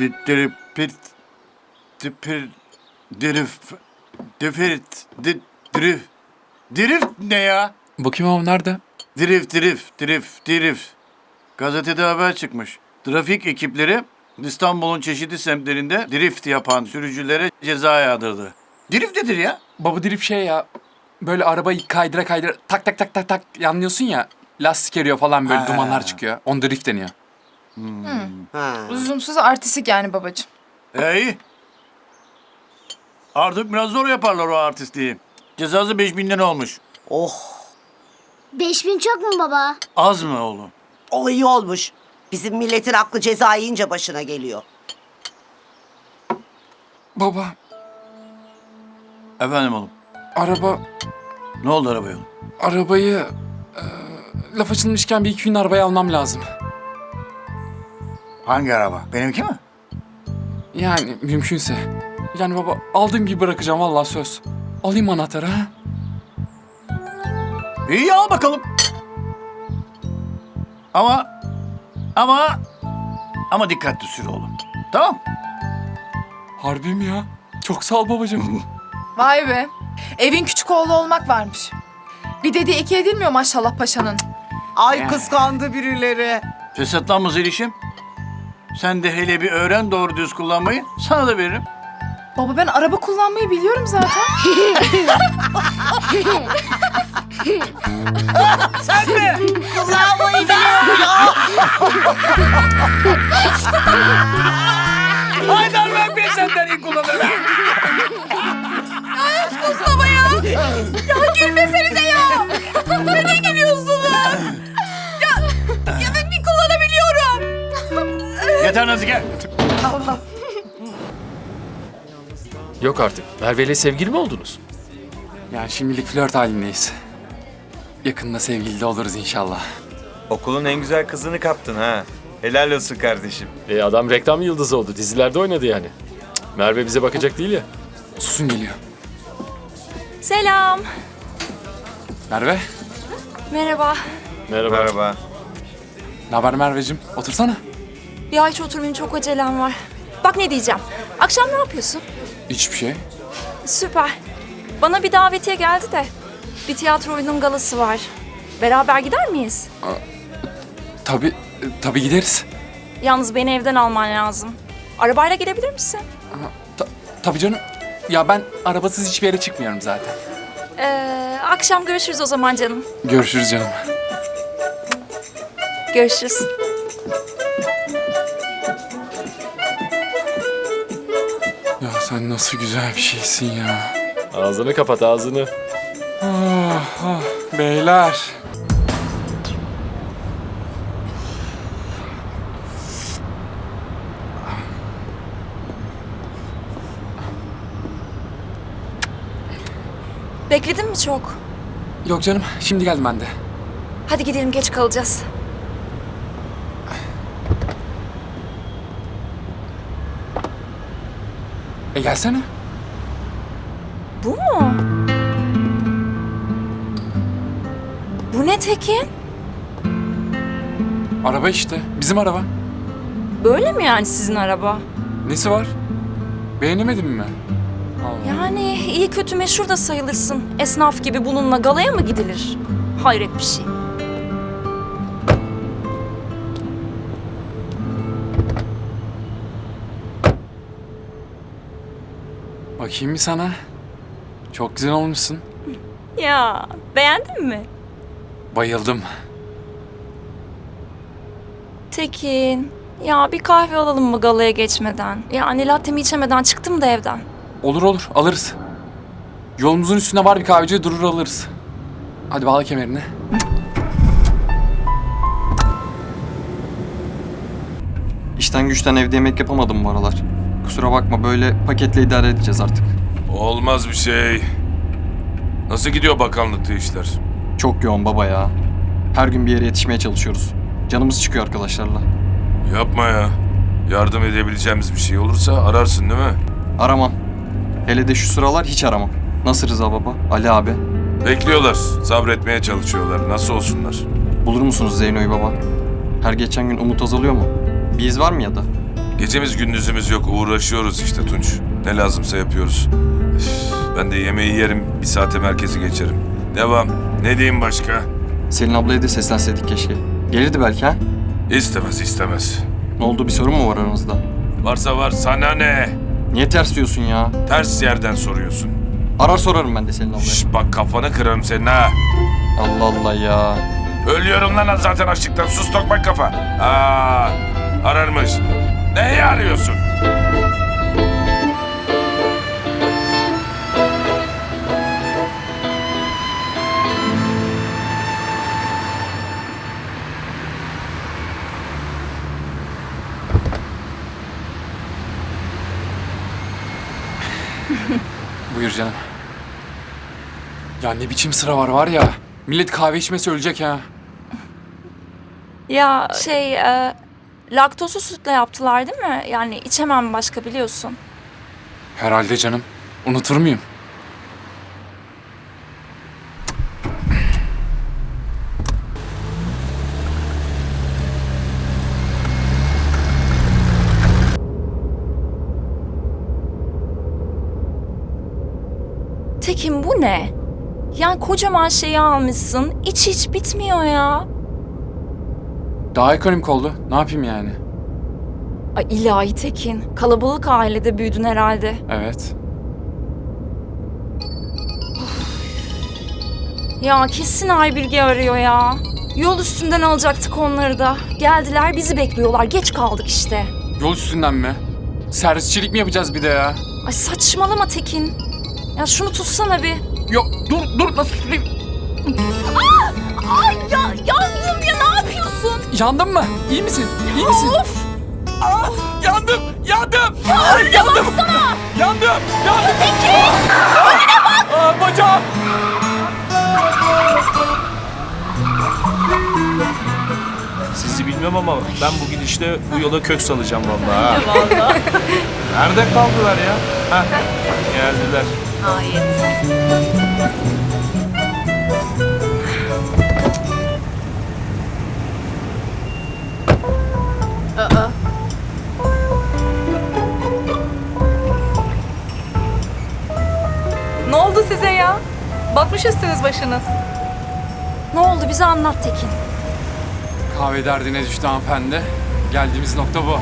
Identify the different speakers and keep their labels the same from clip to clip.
Speaker 1: di- Dirip, pit, dipir, dirif, difirit, di- dirif. Dirif ne ya?
Speaker 2: Bakayım ama nerede?
Speaker 1: Dirif, dirif, dirif, dirif. Gazetede haber çıkmış. Trafik ekipleri İstanbul'un çeşitli semtlerinde drift yapan sürücülere ceza yağdırdı. Drift nedir ya?
Speaker 2: Baba dirip şey ya. Böyle arabayı kaydıra kaydıra tak tak tak tak tak yanlıyorsun ya. Lastik eriyor falan böyle
Speaker 1: Ha.
Speaker 2: dumanlar çıkıyor. On drift deniyor.
Speaker 3: Ha.
Speaker 4: Lüzumsuz artistik yani babacığım.
Speaker 1: E iyi. Artık biraz zor yaparlar o artistliği. Cezası 5000 lira olmuş.
Speaker 3: Oh,
Speaker 5: 5000 çok mu baba?
Speaker 1: Az mı oğlum?
Speaker 3: o iyi olmuş. Bizim milletin aklı ceza yiyince başına geliyor.
Speaker 2: Baba
Speaker 1: Efendim oğlum.
Speaker 2: araba
Speaker 1: Ne oldu arabaya? oğlum?
Speaker 2: arabayı e, laf açılmışken bir iki gün arabayı almam lazım.
Speaker 1: Hangi araba? Benimki mi?
Speaker 2: Yani mümkünse. Yani baba aldığım gibi bırakacağım vallahi söz. Alayım anahtarı ha.
Speaker 1: İyi al bakalım. Ama ama ama dikkatli sür oğlum. Tamam?
Speaker 2: Harbi mi ya? Çok sağ ol babacığım.
Speaker 4: Vay be. Evin küçük oğlu olmak varmış. Bir dediği iki edilmiyor maşallah paşanın.
Speaker 3: Ay kıskandı birileri.
Speaker 1: Fesatlanma Zeliş'im. Sen de hele bir öğren doğru düz kullanmayı. Sana da veririm.
Speaker 4: Baba ben araba kullanmayı biliyorum zaten.
Speaker 3: Sen mi? Kullanmayı biliyor ya.
Speaker 1: Haydar ben bir senden iyi kullanırım. Yeter Nazike.
Speaker 6: Yok artık. Merve ile sevgili mi oldunuz?
Speaker 2: yani şimdilik flört halindeyiz. Yakında sevgili de oluruz inşallah.
Speaker 7: Okulun en güzel kızını kaptın ha. Helal olsun kardeşim.
Speaker 6: E, adam reklam yıldızı oldu. Dizilerde oynadı yani. Cık, Merve bize bakacak değil ya.
Speaker 2: Susun geliyor.
Speaker 8: Selam.
Speaker 2: Merve,
Speaker 8: Merhaba.
Speaker 6: Merhaba.
Speaker 7: Merhaba.
Speaker 2: ne haber Merveciğim? Otursana.
Speaker 8: Ya hiç oturmayayım çok acelem var. Bak ne diyeceğim. Akşam ne yapıyorsun?
Speaker 2: Hiçbir şey.
Speaker 8: Süper. Bana bir davetiye geldi de. Bir tiyatro oyunun galası var. Beraber gider miyiz?
Speaker 2: Tabii, e, tabii gideriz.
Speaker 8: Yalnız beni evden alman lazım. Arabayla gelebilir misin?
Speaker 2: Ta- tabii canım. Ya ben arabasız hiçbir yere çıkmıyorum zaten.
Speaker 8: Ee, akşam görüşürüz o zaman canım.
Speaker 2: Görüşürüz canım.
Speaker 8: Görüşürüz.
Speaker 2: Sen nasıl güzel bir şeysin ya.
Speaker 6: Ağzını kapat ağzını.
Speaker 2: Ah, ah, beyler.
Speaker 8: Bekledin mi çok?
Speaker 2: Yok canım, şimdi geldim ben de.
Speaker 8: Hadi gidelim geç kalacağız.
Speaker 2: E gelsene.
Speaker 8: Bu mu? Bu ne Tekin?
Speaker 2: Araba işte, bizim araba.
Speaker 8: Böyle mi yani sizin araba?
Speaker 2: Nesi var? Beğenemedin mi? Allah.
Speaker 8: Yani iyi kötü meşhur da sayılırsın. Esnaf gibi bununla galaya mı gidilir? Hayret bir şey.
Speaker 2: Bakayım bir sana. Çok güzel olmuşsun.
Speaker 8: Ya beğendin mi?
Speaker 2: Bayıldım.
Speaker 8: Tekin. Ya bir kahve alalım mı galaya geçmeden? Yani lattemi içemeden çıktım da evden.
Speaker 2: Olur olur, alırız. Yolumuzun üstünde var bir kahveci, durur alırız. Hadi bağla kemerini.
Speaker 9: İşten güçten evde yemek yapamadım bu aralar. Kusura bakma böyle paketle idare edeceğiz artık.
Speaker 10: Olmaz bir şey. Nasıl gidiyor bakanlıkta işler?
Speaker 9: Çok yoğun baba ya. Her gün bir yere yetişmeye çalışıyoruz. Canımız çıkıyor arkadaşlarla.
Speaker 10: Yapma ya. Yardım edebileceğimiz bir şey olursa ararsın değil mi?
Speaker 9: Aramam. Hele de şu sıralar hiç aramam. Nasıl Rıza baba? Ali abi?
Speaker 10: Bekliyorlar. Sabretmeye çalışıyorlar. Nasıl olsunlar?
Speaker 9: Bulur musunuz Zeyno'yu baba? Her geçen gün umut azalıyor mu? Bir iz var mı ya da?
Speaker 10: Gecemiz gündüzümüz yok uğraşıyoruz işte Tunç. Ne lazımsa yapıyoruz. Üf, ben de yemeği yerim bir saate merkezi geçerim. Devam. Ne diyeyim başka?
Speaker 9: Selin ablaya da seslenseydik keşke. Gelirdi belki ha?
Speaker 10: İstemez istemez.
Speaker 9: Ne oldu bir sorun mu var aranızda?
Speaker 10: Varsa var sana ne?
Speaker 9: Niye ters diyorsun ya?
Speaker 10: Ters yerden soruyorsun.
Speaker 9: Arar sorarım ben de Selin ablaya.
Speaker 10: Şş, bak kafanı kırarım senin ha.
Speaker 9: Allah Allah ya.
Speaker 10: Ölüyorum lan zaten açlıktan. Sus tokmak kafa. Aa, ararmış. Neyi arıyorsun?
Speaker 2: Buyur canım. Ya ne biçim sıra var var ya. Millet kahve içmesi ölecek ha.
Speaker 8: Ya şey, e, laktozlu sütle yaptılar değil mi? Yani içemem başka biliyorsun.
Speaker 2: Herhalde canım. Unutur muyum?
Speaker 8: Tekin bu ne? Yani kocaman şeyi almışsın. İç hiç bitmiyor ya.
Speaker 2: Daha ekonomik oldu. Ne yapayım yani?
Speaker 8: Ay ilahi Tekin. Kalabalık ailede büyüdün herhalde.
Speaker 2: Evet.
Speaker 8: Ya kesin Aybirge arıyor ya. Yol üstünden alacaktık onları da. Geldiler bizi bekliyorlar. Geç kaldık işte.
Speaker 2: Yol üstünden mi? Servisçilik mi yapacağız bir de ya?
Speaker 8: Ay saçmalama Tekin. Ya şunu tutsana bir.
Speaker 2: Yok dur dur nasıl tutayım? Yandın mı? İyi misin? İyi misin?
Speaker 8: Of!
Speaker 2: Ah, yandım! Yandım! Ay, yandım! Yandım! Yandım! Peki! Önüne bak! Aa, bacağım!
Speaker 7: Sizi bilmem ama ben bu gidişle bu yola kök salacağım vallahi. ha. Nerede kaldılar ya? Heh, geldiler.
Speaker 4: Ne Batmış üstünüz başınız.
Speaker 8: Ne oldu bize anlat Tekin.
Speaker 2: Kahve derdine düştü hanımefendi. Geldiğimiz nokta bu.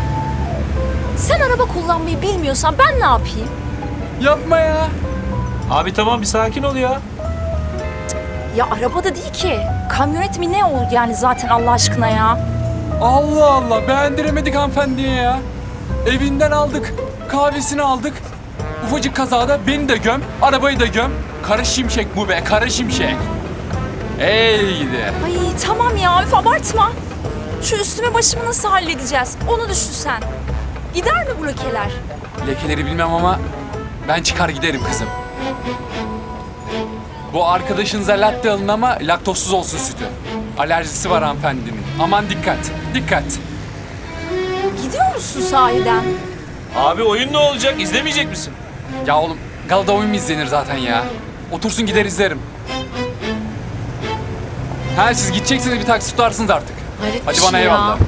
Speaker 8: Sen araba kullanmayı bilmiyorsan ben ne yapayım?
Speaker 2: Yapma ya.
Speaker 7: Abi tamam bir sakin ol ya.
Speaker 8: Ya arabada değil ki. Kamyonet mi ne oldu yani zaten Allah aşkına ya?
Speaker 2: Allah Allah beğendiremedik hanımefendiye ya. Evinden aldık, kahvesini aldık. Ufacık kazada beni de göm, arabayı da göm. Kara şimşek bu be, kara şimşek. Ey gidi.
Speaker 8: Ay tamam ya üf abartma. Şu üstüme başımı nasıl halledeceğiz? Onu düşün sen. Gider mi bu lekeler?
Speaker 2: Lekeleri bilmem ama ben çıkar giderim kızım. Bu arkadaşınıza latte alın ama laktozsuz olsun sütü. Alerjisi var hanımefendinin. Aman dikkat, dikkat.
Speaker 8: Gidiyor musun sahiden?
Speaker 7: Abi oyun ne olacak? İzlemeyecek misin?
Speaker 2: Ya oğlum galada oyun mu izlenir zaten ya? Otursun gider izlerim. Ha siz gideceksiniz bir taksi tutarsınız artık.
Speaker 8: Hayret
Speaker 2: Hadi bana
Speaker 8: şey ya.
Speaker 2: eyvallah.